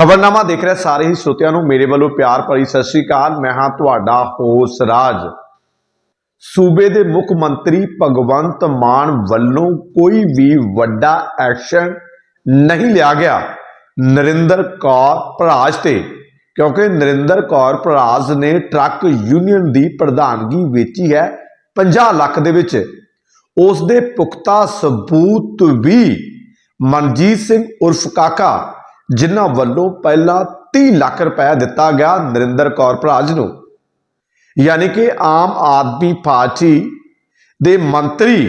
ਖਬਰਨਾਮਾ ਦੇਖ ਰਹੇ ਸਾਰੇ ਹੀ ਸਰੋਤਿਆਂ ਨੂੰ ਮੇਰੇ ਵੱਲੋਂ ਪਿਆਰ ਭਰੀ ਸਤਿ ਸ੍ਰੀ ਅਕਾਲ। ਮੈਂ ਹਾਂ ਤੁਹਾਡਾ ਹੋਸ ਰਾਜ। ਸੂਬੇ ਦੇ ਮੁੱਖ ਮੰਤਰੀ ਭਗਵੰਤ ਮਾਨ ਵੱਲੋਂ ਕੋਈ ਵੀ ਵੱਡਾ ਐਕਸ਼ਨ ਨਹੀਂ ਲਿਆ ਗਿਆ। ਨਰਿੰਦਰ ਕੌਰ ਭਰਾਜ ਤੇ, ਕਿਉਂਕਿ ਨਰਿੰਦਰ ਕੌਰ ਭਰਾਜ ਨੇ ਟਰੱਕ ਯੂਨੀਅਨ ਦੀ ਪ੍ਰਧਾਨਗੀ ਵੇਚੀ ਹੈ 50 ਲੱਖ ਦੇ ਵਿੱਚ। ਉਸ ਦੇ ਪੁਖਤਾ ਸਬੂਤ ਵੀ ਮਨਜੀਤ ਸਿੰਘ ਉਰਫ ਕਾਕਾ ਜਿਨ੍ਹਾਂ ਵੱਲੋਂ ਪਹਿਲਾਂ 30 ਲੱਖ ਰੁਪਏ ਦਿੱਤਾ ਗਿਆ ਨਰਿੰਦਰ ਕੌਰ ਭਰਾਜ ਨੂੰ। ਯਾਨੀ ਕਿ ਆਮ ਆਦਮੀ ਪਾਰਟੀ ਦੇ ਮੰਤਰੀ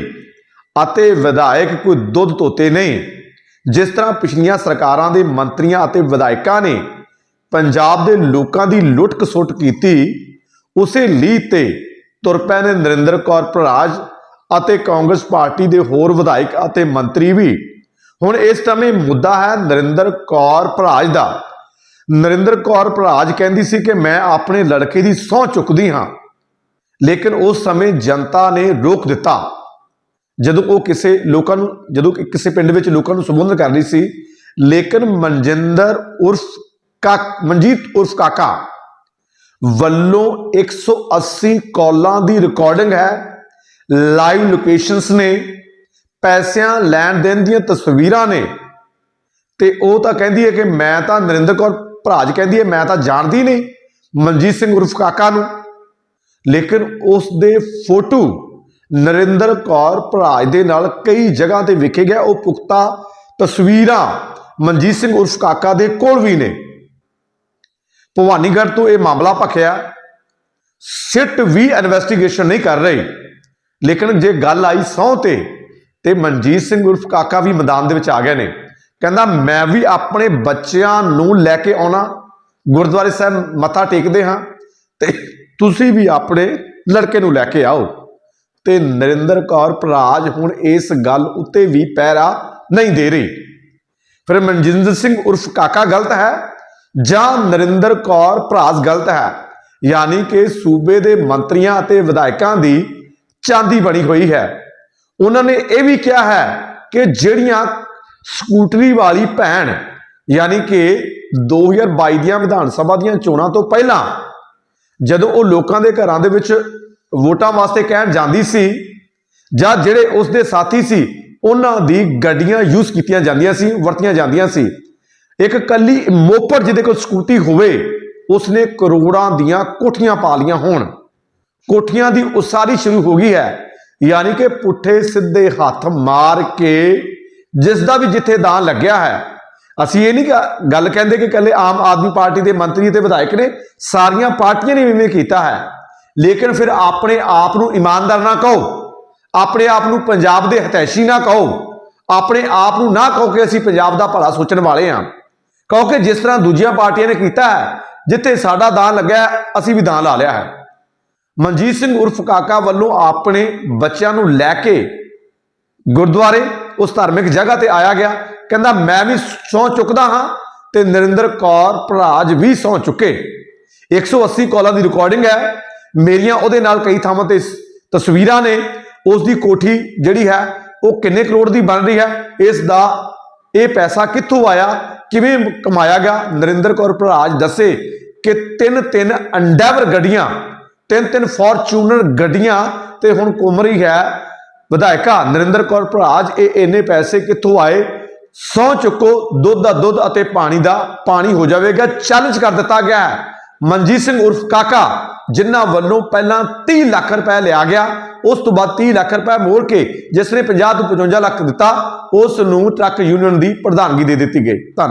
ਅਤੇ ਵਿਧਾਇਕ ਕੋਈ ਦੁੱਧ ਤੋਤੇ ਨਹੀਂ। ਜਿਸ ਤਰ੍ਹਾਂ ਪਿਛਲੀਆਂ ਸਰਕਾਰਾਂ ਦੇ ਮੰਤਰੀਆਂ ਅਤੇ ਵਿਧਾਇਕਾਂ ਨੇ ਪੰਜਾਬ ਦੇ ਲੋਕਾਂ ਦੀ ਲੁੱਟ ਖਸੁੱਟ ਕੀਤੀ, ਉਸੇ ਲੀਹ ਤੇ ਤੁਰ ਪਏ ਨੇ ਨਰਿੰਦਰ ਕੌਰ ਭਰਾਜ ਅਤੇ ਕਾਂਗਰਸ ਪਾਰਟੀ ਦੇ ਹੋਰ ਵਿਧਾਇਕ ਅਤੇ ਮੰਤਰੀ ਵੀ ਹੁਣ ਇਸ ਸਮੇਂ ਮੁੱਦਾ ਹੈ ਨਰਿੰਦਰ ਕੌਰ ਭਰਾਜ ਦਾ। ਨਰਿੰਦਰ ਕੌਰ ਭਰਾਜ ਕਹਿੰਦੀ ਸੀ ਕਿ ਮੈਂ ਆਪਣੇ ਲੜਕੇ ਦੀ ਸਹੁੰ ਚੁੱਕਦੀ ਹਾਂ, ਲੇਕਿਨ ਉਸ ਸਮੇਂ ਜਨਤਾ ਨੇ ਰੋਕ ਦਿੱਤਾ। ਜਦੋਂ ਉਹ ਕਿਸੇ ਲੋਕਾਂ ਨੂੰ, ਜਦੋਂ ਕਿਸੇ ਪਿੰਡ ਵਿੱਚ ਲੋਕਾਂ ਨੂੰ ਸੰਬੋਧਨ ਕਰ ਰਹੀ ਸੀ, ਲੇਕਿਨ ਮਨਜਿੰਦਰ ਉਰਫ ਕਾ, ਮਨਜੀਤ ਉਰਫ ਕਾਕਾ ਵੱਲੋਂ 180 ਕਾਲਾਂ ਦੀ ਰਿਕਾਰਡਿੰਗ ਹੈ ਲਾਈਵ ਲੋਕੇਸ਼ਨਸ ਨੇ ਪੈਸਿਆਂ ਲੈਣ ਦੇਣ ਦੀਆਂ ਤਸਵੀਰਾਂ ਨੇ। ਤੇ ਉਹ ਤਾਂ ਕਹਿੰਦੀ ਹੈ ਕਿ ਮੈਂ ਤਾਂ ਨਰਿੰਦਰ ਕੌਰ ਭਰਾਜ ਕਹਿੰਦੀ ਹੈ, ਮੈਂ ਤਾਂ ਜਾਣਦੀ ਨਹੀਂ ਮਨਜੀਤ ਸਿੰਘ ਉਰਫ ਕਾਕਾ ਨੂੰ। ਲੇਕਿਨ ਉਸ ਦੇ ਫੋਟੋ ਨਰਿੰਦਰ ਕੌਰ ਭਰਾਜ ਦੇ ਨਾਲ ਕਈ ਜਗ੍ਹਾ ਤੇ ਵਿਖੇ ਗਿਆ ਉਹ ਪੁਖਤਾ ਤਸਵੀਰਾਂ ਮਨਜੀਤ ਸਿੰਘ ਉਰਫ ਕਾਕਾ ਦੇ ਕੋਲ ਵੀ ਨੇ। ਭਵਾਨੀਗੜ੍ਹ ਤੋਂ ਇਹ ਮਾਮਲਾ ਭਖਿਆ। ਸਿੱਟ ਵੀ ਇਨਵੈਸਟੀਗੇਸ਼ਨ ਨਹੀਂ ਕਰ ਰਹੀ। ਲੇਕਿਨ ਜੇ ਗੱਲ ਆਈ ਸਹੁੰ ਤੇ ਤੇ ਮਨਜੀਤ ਸਿੰਘ ਉਰਫ ਕਾਕਾ ਵੀ ਮੈਦਾਨ ਦੇ ਵਿੱਚ ਆ ਗਏ ਨੇ। ਕਹਿੰਦਾ, ਮੈਂ ਵੀ ਆਪਣੇ ਬੱਚਿਆਂ ਨੂੰ ਲੈ ਕੇ ਆਉਣਾ। ਗੁਰਦੁਆਰੇ ਸਾਹਿਬ ਮੱਥਾ ਟੇਕਦੇ ਹਾਂ ਤੇ ਤੁਸੀਂ ਵੀ ਆਪਣੇ ਲੜਕੇ ਨੂੰ ਲੈ ਕੇ ਆਓ। ਤੇ ਨਰਿੰਦਰ ਕੌਰ ਭਰਾਜ ਹੁਣ ਇਸ ਗੱਲ ਉੱਤੇ ਵੀ ਪੈਰਾ ਨਹੀਂ ਦੇ ਰਹੀ। ਫਿਰ ਮਨਜਿੰਦਰ ਸਿੰਘ ਉਰਫ ਕਾਕਾ ਗਲਤ ਹੈ ਜਾਂ ਨਰਿੰਦਰ ਕੌਰ ਭਰਾਜ ਗਲਤ ਹੈ? ਯਾਨੀ ਕਿ ਸੂਬੇ ਦੇ ਮੰਤਰੀਆਂ ਅਤੇ ਵਿਧਾਇਕਾਂ ਦੀ ਚਾਂਦੀ ਬਣੀ ਹੋਈ ਹੈ। ਉਹਨਾਂ ਨੇ ਇਹ ਵੀ ਕਿਹਾ ਹੈ ਕਿ ਜਿਹੜੀਆਂ ਸਕੂਟਰੀ ਵਾਲੀ ਭੈਣ, ਯਾਨੀ ਕਿ 2022 ਦੀਆਂ ਵਿਧਾਨ ਸਭਾ ਦੀਆਂ ਚੋਣਾਂ ਤੋਂ ਪਹਿਲਾਂ, ਜਦੋਂ ਉਹ ਲੋਕਾਂ ਦੇ ਘਰਾਂ ਦੇ ਵਿੱਚ ਵੋਟਾਂ ਵਾਸਤੇ ਕਹਿਣ ਜਾਂਦੀ ਸੀ, ਜਾਂ ਜਿਹੜੇ ਉਸ ਦੇ ਸਾਥੀ ਸੀ, ਉਹਨਾਂ ਦੀ ਗੱਡੀਆਂ ਯੂਜ਼ ਕੀਤੀਆਂ ਜਾਂਦੀਆਂ ਸੀ, ਵਰਤੀਆਂ ਜਾਂਦੀਆਂ ਸੀ। ਇੱਕ ਕੱਲੀ ਮੋਪੜ ਜਿਹਦੇ ਕੋਲ ਸਕੂਟੀ ਹੋਵੇ, ਉਸਨੇ ਕਰੋੜਾਂ ਦੀਆਂ ਕੋਠੀਆਂ ਪਾ ਲੀਆਂ ਹੋਣ। ਕੋਠੀਆਂ ਦੀ ਉਸਾਰੀ ਸ਼ੁਰੂ ਹੋ ਗਈ ਹੈ। ਯਾਨੀ ਕਿ ਪੁੱਠੇ ਸਿੱਧੇ ਹੱਥ ਮਾਰ ਕੇ ਜਿਸ ਦਾ ਵੀ ਜਿੱਥੇ ਦਾਨ ਲੱਗਿਆ ਹੈ। ਅਸੀਂ ਇਹ ਨਹੀਂ ਗੱਲ ਕਹਿੰਦੇ ਕਿ ਕੱਲੇ ਆਮ ਆਦਮੀ ਪਾਰਟੀ ਦੇ ਮੰਤਰੀ ਤੇ ਵਿਧਾਇਕ ਨੇ ਸਾਰੀਆਂ ਪਾਰਟੀਆਂ ਨੇ ਇਵੇਂ ਕੀਤਾ ਹੈ। ਲੇਕਿਨ ਫਿਰ ਆਪਣੇ ਆਪ ਨੂੰ ਇਮਾਨਦਾਰ ਨਾ ਕਹੋ। ਆਪਣੇ ਆਪ ਨੂੰ ਪੰਜਾਬ ਦੇ ਹਤੈਸ਼ੀ ਨਾ ਕਹੋ। ਆਪਣੇ ਆਪ ਨੂੰ ਨਾ ਕਹੋ ਕਿ ਅਸੀਂ ਪੰਜਾਬ ਦਾ ਭਲਾ ਸੋਚਣ ਵਾਲੇ ਹਾਂ। ਕਿਉਂਕਿ ਜਿਸ ਤਰ੍ਹਾਂ ਦੂਜੀਆਂ ਪਾਰਟੀਆਂ ਨੇ ਕੀਤਾ ਹੈ, ਜਿੱਥੇ ਸਾਡਾ ਦਾਨ ਲੱਗਿਆ ਅਸੀਂ ਵੀ ਦਾਨ ਲਾ ਲਿਆ ਹੈ। ਮਨਜੀਤ ਸਿੰਘ ਉਰਫ ਕਾਕਾ ਵੱਲੋਂ ਆਪਣੇ ਬੱਚਿਆਂ ਨੂੰ ਲੈ ਕੇ ਗੁਰਦੁਆਰੇ ਉਸ ਧਾਰਮਿਕ ਜਗ੍ਹਾ ਤੇ ਆਇਆ ਗਿਆ। ਕਹਿੰਦਾ, ਮੈਂ ਵੀ ਸਹੁੰ ਚੁੱਕਦਾ ਹਾਂ ਤੇ ਨਰਿੰਦਰ ਕੌਰ ਭਰਾਜ ਵੀ ਸਹੁੰ ਚੁੱਕੇ। 180 ਕਾਲਾਂ ਦੀ ਰਿਕਾਰਡਿੰਗ ਹੈ। ਮੇਰੀਆਂ ਉਹਦੇ ਨਾਲ ਕਈ ਥਾਵਾਂ ਤੇ ਸ- ਤਸਵੀਰਾਂ ਨੇ। ਉਸ ਦੀ ਕੋਠੀ ਜਿਹੜੀ ਹੈ, ਉਹ ਕਿੰਨੇ ਕਰੋੜ ਦੀ ਬਣ ਰਹੀ ਹੈ? ਇਸ ਦਾ ਇਹ ਪੈਸਾ ਕਿੱਥੋਂ ਆਇਆ? ਕਿਵੇਂ ਕਮਾਇਆ ਗਿਆ? ਨਰਿੰਦਰ ਕੌਰ ਭਰਾਜ ਦੱਸੇ ਕਿ ਤਿੰਨ ਤਿੰਨ ਅੰਡੈਵਰ ਗੱਡੀਆਂ ਤਿੰਨ ਤਿੰਨ ਫੋਰਚੂਨਰ ਗੱਡੀਆਂ ਤੇ ਹੁਣ ਘੁੰਮ ਰਹੀ ਹੈ। ਵਿਧਾਇਕਾ ਨਰਿੰਦਰ ਕੌਰ ਭਰਾਜ ਇਹ ਇੰਨੇ ਪੈਸੇ ਕਿੱਥੋਂ ਆਏ? ਸਹੁੰ ਚੁੱਕੋ, ਦੁੱਧ ਦਾ ਦੁੱਧ ਅਤੇ ਪਾਣੀ ਦਾ ਪਾਣੀ ਹੋ ਜਾਵੇਗਾ ਚੈਲੰਜ ਕਰ ਦਿੱਤਾ ਗਿਆ ਹੈ। ਮਨਜੀਤ ਸਿੰਘ ਉਰਫ ਕਾਕਾ, ਜਿਨ੍ਹਾਂ ਵੱਲੋਂ ਪਹਿਲਾਂ 30 ਲੱਖ ਰੁਪਏ ਲਿਆ ਗਿਆ, ਉਸ ਤੋਂ ਬਾਅਦ 30 ਲੱਖ ਰੁਪਏ ਮੋੜ ਕੇ ਜਿਸ ਨੇ 50 ਤੋਂ 55 ਲੱਖ ਦਿੱਤਾ, ਉਸ ਨੂੰ ਟਰੱਕ ਯੂਨੀਅਨ ਦੀ ਪ੍ਰਧਾਨਗੀ ਦੇ ਦਿੱਤੀ ਗਈ। ਧੰਨਵਾਦ।